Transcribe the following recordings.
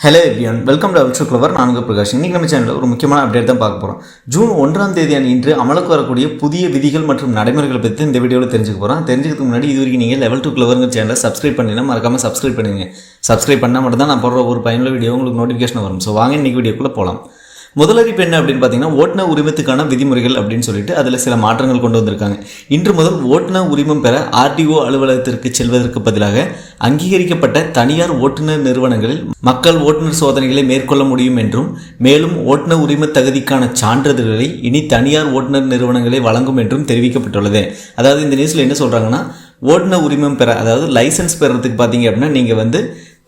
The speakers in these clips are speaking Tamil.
Hello everyone welcome to also clever நான்கு பிரகாஷ். இன்றைக்கி நம்ம சேனலில் ஒரு முக்கியமான அப்டேட் தான் பார்க்க போகிறோம் ஜூன் ஒன்றாம் தேதி இன்று அமலுக்கு வரக்கூடிய புதிய விதிகள் மற்றும் நடைமுறைகளை பற்றி இந்த வீடியோவில் தெரிஞ்சுக்க போகிறோம் தெரிஞ்சுக்கிறதுக்கு முன்னாடி இது வரைக்கும் நீங்கள் லெவல் டூ கிளவருங்கிற சேனலை சப்ஸ்கிரைப் பண்ணினா மறக்காமல் சப்ஸ்கிரைப் பண்ணுங்க சப்ஸ்கிரைப் பண்ணால் மட்டும் தான் நான் போடுற ஒரு பயனுள்ள வீடியோ உங்களுக்கு நோட்டிஃபிகேஷன் வரும். ஸோ வாங்க இன்றைக்கி வீடியோக்குள்ளே போகலாம் முதலறிப்பு என்ன அப்படின்னு பார்த்தீங்கன்னா ஓட்டுநர் உரிமத்துக்கான விதிமுறைகள் அப்படின்னு சொல்லிட்டு அதில் சில மாற்றங்கள் கொண்டு வந்திருக்காங்க. இன்று முதல் ஓட்டுநர் உரிமம் பெற ஆர்டிஓ அலுவலகத்திற்கு செல்வதற்கு பதிலாக அங்கீகரிக்கப்பட்ட தனியார் ஓட்டுநர் நிறுவனங்களில் மக்கள் ஓட்டுநர் சோதனைகளை மேற்கொள்ள முடியும் என்றும் மேலும் ஓட்டுநர் உரிம தகுதிக்கான சான்றிதழ்களை இனி தனியார் ஓட்டுநர் நிறுவனங்களை வழங்கும் என்றும் தெரிவிக்கப்பட்டுள்ளது. அதாவது இந்த நியூஸில் என்ன சொல்கிறாங்கன்னா ஓட்டுநர் உரிமம் பெற அதாவது லைசன்ஸ் பெறறதுக்கு பார்த்தீங்க அப்படின்னா நீங்கள் வந்து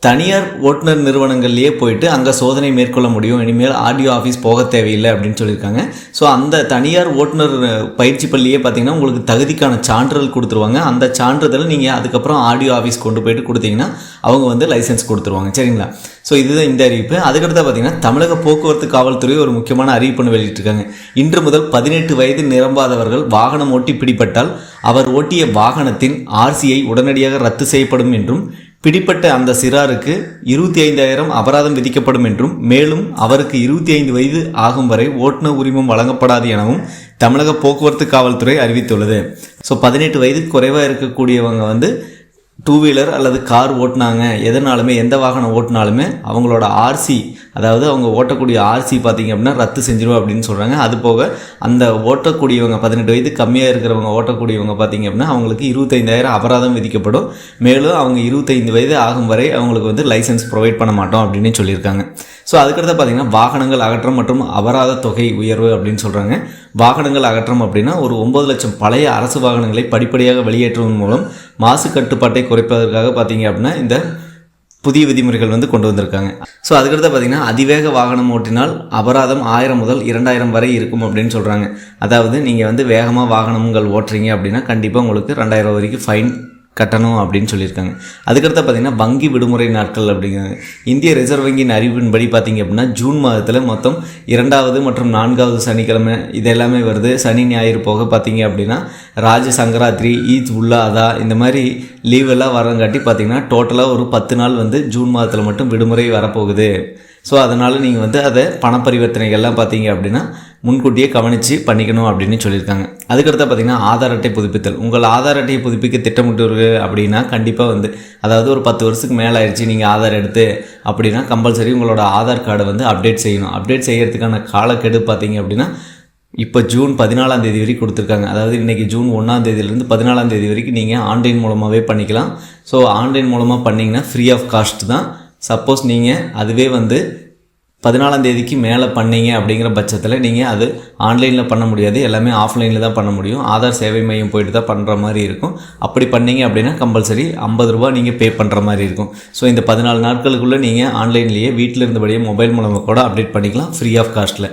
தனியார் ஓட்டுநர் நிறுவனங்கள்லேயே போயிட்டு அங்கே சோதனை மேற்கொள்ள முடியும். இனிமேல் ஆடியோ ஆஃபீஸ் போக தேவையில்லை அப்படின்னு சொல்லியிருக்காங்க. ஸோ அந்த தனியார் ஓட்டுநர் பயிற்சி பள்ளியே பார்த்தீங்கன்னா உங்களுக்கு தகுதிக்கான சான்றிதழ் கொடுத்துருவாங்க. அந்த சான்றிதழ் நீங்கள் அதுக்கப்புறம் ஆடியோ ஆஃபீஸ் கொண்டு போயிட்டு கொடுத்தீங்கன்னா அவங்க வந்து லைசன்ஸ் கொடுத்துருவாங்க. சரிங்களா? ஸோ இதுதான் இந்த அறிவிப்பு. அதுக்கடுத்து பார்த்தீங்கன்னா தமிழக போக்குவரத்து காவல்துறை ஒரு முக்கியமான அறிவிப்புன்னு வெளியிட்டிருக்காங்க. இன்று முதல் பதினெட்டு வயது நிரம்பாதவர்கள் வாகனம் ஓட்டி பிடிப்பட்டால் அவர் ஓட்டிய வாகனத்தின் ஆர்சியை உடனடியாக ரத்து செய்யப்படும் என்றும் பிடிப்பட்ட அந்த சிறாருக்கு இருபத்தி ஐந்தாயிரம் அபராதம் விதிக்கப்படும் என்றும் மேலும் அவருக்கு இருபத்தி ஐந்து வயது ஆகும் வரை ஓட்டுநர் உரிமம் வழங்கப்படாது எனவும் தமிழக போக்குவரத்து காவல்துறை அறிவித்துள்ளது. ஸோ பதினெட்டு வயது குறைவாக இருக்கக்கூடியவங்க வந்து டூ வீலர் அல்லது கார் ஓட்டினாங்க. எதனாலுமே எந்த வாகனம் ஓட்டினாலுமே அவங்களோட ஆர்சி அதாவது அவங்க ஓட்டக்கூடிய ஆர்சி பார்த்தீங்க அப்படின்னா ரத்து செஞ்சிருவோம் அப்படின்னு சொல்கிறாங்க அது போக அந்த ஓட்டக்கூடியவங்க பதினெட்டு வயது கம்மியாக இருக்கிறவங்க ஓட்டக்கூடியவங்க பார்த்தீங்க அப்படின்னா அவங்களுக்கு இருபத்தைந்தாயிரம் அபராதம் விதிக்கப்படும். மேலும் அவங்க இருபத்தைந்து வயது ஆகும் வரை அவங்களுக்கு வந்து லைசன்ஸ் ப்ரொவைட் பண்ண மாட்டோம் அப்படின்னு சொல்லியிருக்காங்க. ஸோ அதுக்கடுத்து பார்த்தீங்கன்னா வாகனங்கள் அகற்றம் மற்றும் அபராத தொகை உயர்வு அப்படின்னு சொல்கிறாங்க வாகனங்கள் அகற்றம் அப்படின்னா ஒரு ஒன்பது லட்சம் பழைய அரசு வாகனங்களை படிப்படியாக வெளியேற்றுவதன் மூலம் மாசு கட்டுப்பாட்டை குறைப்பதற்காக பார்த்தீங்க அப்படின்னா இந்த புதிய விதிமுறைகள் வந்து கொண்டு வந்திருக்காங்க. ஸோ அதுக்கடுத்து பார்த்தீங்கன்னா அதிவேக வாகனம் ஓட்டினால் அபராதம் ஆயிரம் முதல் இரண்டாயிரம் வரை இருக்கும் அப்படின்னு சொல்கிறாங்க அதாவது நீங்கள் வந்து வேகமாக வாகனங்கள் ஓட்டுறீங்க அப்படின்னா கண்டிப்பாக உங்களுக்கு ரெண்டாயிரம் வரைக்கும் ஃபைன் கட்டணும் அப்படின்னு சொல்லியிருக்காங்க. அதுக்கடுத்து பார்த்தீங்கன்னா வங்கி விடுமுறை நாட்கள் அப்படிங்கிறாங்க இந்திய ரிசர்வ் வங்கியின் அறிவின்படி பார்த்தீங்க அப்படின்னா ஜூன் மாதத்தில் மொத்தம் இரண்டாவது மற்றும் நான்காவது சனிக்கிழமை இது எல்லாமே வருது. சனி ஞாயிறு போக பார்த்தீங்க அப்படின்னா ராஜ சங்கராத்திரி ஈத் உல்லா அதா இந்த மாதிரி லீவ் எல்லாம் வரங்காட்டி பார்த்தீங்கன்னா டோட்டலாக ஒரு பத்து நாள் வந்து ஜூன் மாதத்தில் மட்டும் விடுமுறை வரப்போகுது. ஸோ அதனால் நீங்கள் வந்து அதை பண பரிவர்த்தனைகள்லாம் பார்த்தீங்க அப்படின்னா முன்கூட்டியே கவனித்து பண்ணிக்கணும் அப்படின்னு சொல்லியிருக்காங்க. அதுக்கடுத்து பார்த்தீங்கன்னா ஆதார் அட்டை புதுப்பித்தல். உங்கள் ஆதார் அட்டையை புதுப்பிக்க திட்டமிட்டு அப்படின்னா கண்டிப்பாக வந்து அதாவது ஒரு பத்து வருஷத்துக்கு மேலே ஆயிடுச்சு நீங்கள் ஆதார் எடுத்து அப்படின்னா கம்பல்சரி உங்களோட ஆதார் கார்டை வந்து அப்டேட் செய்யணும். அப்டேட் செய்கிறதுக்கான காலக்கெடு பார்த்தீங்க அப்படின்னா இப்போ ஜூன் பதினாலாம் தேதி வரைக்கும் கொடுத்துருக்காங்க. அதாவது இன்றைக்கி ஜூன் ஒன்றாம் தேதியிலேருந்து பதினாலாம் தேதி வரைக்கும் நீங்கள் ஆன்லைன் மூலமாகவே பண்ணிக்கலாம். ஸோ ஆன்லைன் மூலமாக பண்ணிங்கன்னா ஃப்ரீ ஆஃப் காஸ்ட் தான் சப்போஸ் நீங்கள் அதுவே வந்து பதினாலாம் தேதிக்கு மேலே பண்ணீங்க அப்படிங்கிற பட்சத்தில் நீங்கள் அது ஆன்லைனில் பண்ண முடியாது. எல்லாமே ஆஃப்லைனில் தான் பண்ண முடியும். ஆதார் சேவை மையம் போயிட்டு தான் பண்ணுற மாதிரி இருக்கும். அப்படி பண்ணீங்க அப்படின்னா கம்பல்சரி ஐம்பது ரூபா நீங்கள் பே பண்ணுற மாதிரி இருக்கும். ஸோ இந்த பதினாலு நாட்களுக்குள்ளே நீங்கள் ஆன்லைன்லேயே வீட்டில் இருந்தபடியே மொபைல் மூலமாக கூட அப்டேட் பண்ணிக்கலாம் ஃப்ரீ ஆஃப் காஸ்ட்டில்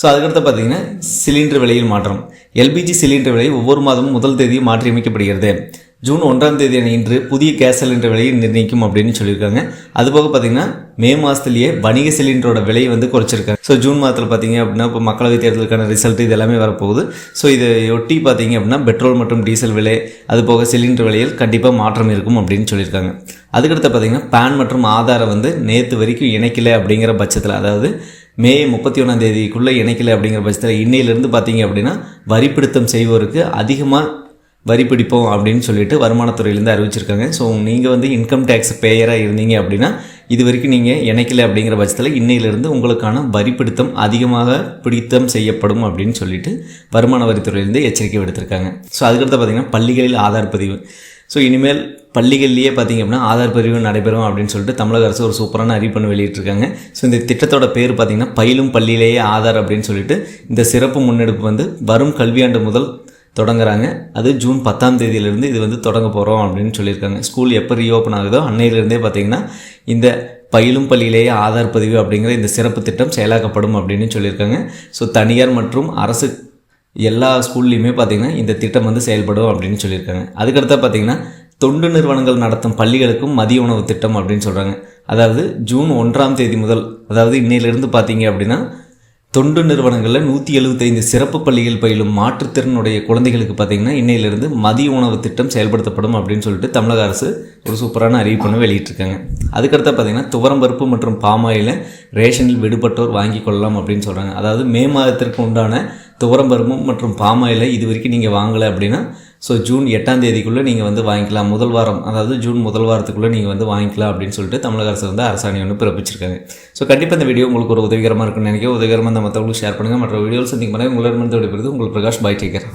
ஸோ அதுக்கடுத்து பார்த்தீங்கன்னா சிலிண்டர் விலையில் மாற்றம். எல்பிஜி சிலிண்டர் விலை ஒவ்வொரு மாதமும் முதல் தேதியும் மாற்றியமைக்கப்படுகிறது. ஜூன் ஒன்றாம் தேதி இன்று புதிய கேஸ் சிலிண்டர் விலையை நிர்ணயிக்கும் அப்படின்னு சொல்லியிருக்காங்க. அதுபோக பார்த்தீங்கன்னா மே மாதத்துலேயே வணிக சிலிண்டரோட விலையை வந்து குறைச்சிருக்காங்க. ஸோ ஜூன் மாதத்தில் பார்த்தீங்க அப்படின்னா இப்போ மக்களவைத் தேர்தலுக்கான ரிசல்ட் இது எல்லாமே வரப்போகுது. ஸோ இதை ஒட்டி பார்த்தீங்க அப்படின்னா பெட்ரோல் மற்றும் டீசல் விலை அது போக சிலிண்டர் விலையில் கண்டிப்பாக மாற்றம் இருக்கும் அப்படின்னு சொல்லியிருக்காங்க. அதுக்கடுத்து பார்த்தீங்கன்னா பேன் மற்றும் ஆதாரை வந்து நேற்று வரைக்கும் இணைக்கலை அப்படிங்கிற பட்சத்தில் அதாவது மே முப்பத்தி ஒன்றாம் தேதிக்குள்ளே இணைக்கலை அப்படிங்கிற பட்சத்தில் இன்னையிலேருந்து பார்த்தீங்க அப்படின்னா வரிப்பிடித்தம் செய்வோருக்கு அதிகமாக வரி பிடிப்போம் அப்படின்னு சொல்லிட்டு வருமானத்துறையிலேருந்து அறிவிச்சிருக்காங்க. ஸோ நீங்கள் வந்து இன்கம் டேக்ஸ் பேயராக இருந்தீங்க அப்படின்னா இது வரைக்கும் நீங்கள் இணைக்கல அப்படிங்கிற பட்சத்தில் இன்னையிலேருந்து உங்களுக்கான வரி பிடித்தம் அதிகமாக பிடித்தம் செய்யப்படும் அப்படின்னு சொல்லிட்டு வருமான வரித்துறையிலேருந்து எச்சரிக்கை விடுத்திருக்காங்க. ஸோ அதுக்கடுத்து பார்த்திங்கன்னா பள்ளிகளில் ஆதார் பதிவு. ஸோ இனிமேல் பள்ளிகள்லேயே பார்த்திங்க அப்படின்னா ஆதார் பதிவு நடைபெறும் அப்படின்னு சொல்லிட்டு தமிழக அரசு ஒரு சூப்பரான அறிவிப்பு வெளியிட்டிருக்காங்க. ஸோ இந்த திட்டத்தோட பேர் பார்த்திங்கன்னா பயிலும் பள்ளியிலேயே ஆதார் அப்படின்னு சொல்லிட்டு இந்த சிறப்பு முன்னெடுப்பு வந்து வரும் கல்வியாண்டு முதல் தொடங்குறாங்க. அது ஜூன் பத்தாம் தேதியிலேருந்து இது வந்து தொடங்க போகிறோம் அப்படின்னு சொல்லியிருக்காங்க. ஸ்கூல் எப்போ ரீஓப்பன் ஆகுதோ அன்னையிலேருந்தே பார்த்திங்கன்னா இந்த பயிலும் பள்ளியிலேயே ஆதார் பதிவு அப்படிங்கிற இந்த சிறப்பு திட்டம் செயலாக்கப்படும் அப்படின்னு சொல்லியிருக்காங்க. ஸோ தனியார் மற்றும் அரசு எல்லா ஸ்கூல்லையுமே பார்த்திங்கன்னா இந்த திட்டம் வந்து செயல்படும் அப்படின்னு சொல்லியிருக்காங்க. அதுக்கடுத்தா பார்த்திங்கன்னா தொண்டு நிறுவனங்கள் நடத்தும் பள்ளிகளுக்கும் மதிய உணவு திட்டம் அப்படின்னு சொல்கிறாங்க அதாவது ஜூன் ஒன்றாம் தேதி முதல் அதாவது இன்னையிலேருந்து பார்த்தீங்க அப்படின்னா தொண்டு நிறுவனங்களில் நூற்றி எழுபத்தைந்து சிறப்பு பள்ளிகள் பயிலும் மாற்றுத்திறனுடைய குழந்தைகளுக்கு பார்த்தீங்கன்னா இன்னையிலிருந்து மதிய உணவு திட்டம் செயல்படுத்தப்படும் அப்படின்னு சொல்லிட்டு தமிழக அரசு ஒரு சூப்பரான அறிவிப்புன்னு வெளியிட்டிருக்காங்க. அதுக்கடுத்து பார்த்தீங்கன்னா துவரம்பருப்பு மற்றும் பாமாயில் ரேஷனில் விடுபட்டோர் வாங்கி கொள்ளலாம் அப்படின்னு சொல்கிறாங்க அதாவது மே மாதத்திற்கு உண்டான துவரம்பருப்பு மற்றும் பாமாயில் இது வரைக்கும் நீங்கள் வாங்கலை அப்படின்னா ஸோ ஜூன் எட்டாம் தேதிக்குள்ளே நீங்கள் வந்து வாங்கிக்கலாம். முதல் வாரம் அதாவது ஜூன் முதல் வாரத்துக்குள்ளே நீங்கள் வந்து வாங்கிக்கலாம் அப்படின்னு சொல்லிட்டு தமிழக அரசு வந்து அரசாணை ஒன்று பிறப்பிச்சிருக்காங்க. ஸோ கண்டிப்பாக இந்த வீடியோ உங்களுக்கு ஒரு உதவிகரமாக இருக்குன்னு நினைக்கிறேன். உதவிகரமாக இந்த மற்றவங்களுக்கு ஷேர் பண்ணுங்கள் மற்ற வீடியோஸ் சந்திக்கும் பண்ணி உங்களிடமிருந்து விடைபெறுது உங்கள் பிரகாஷ் பாய் டேக்கர்.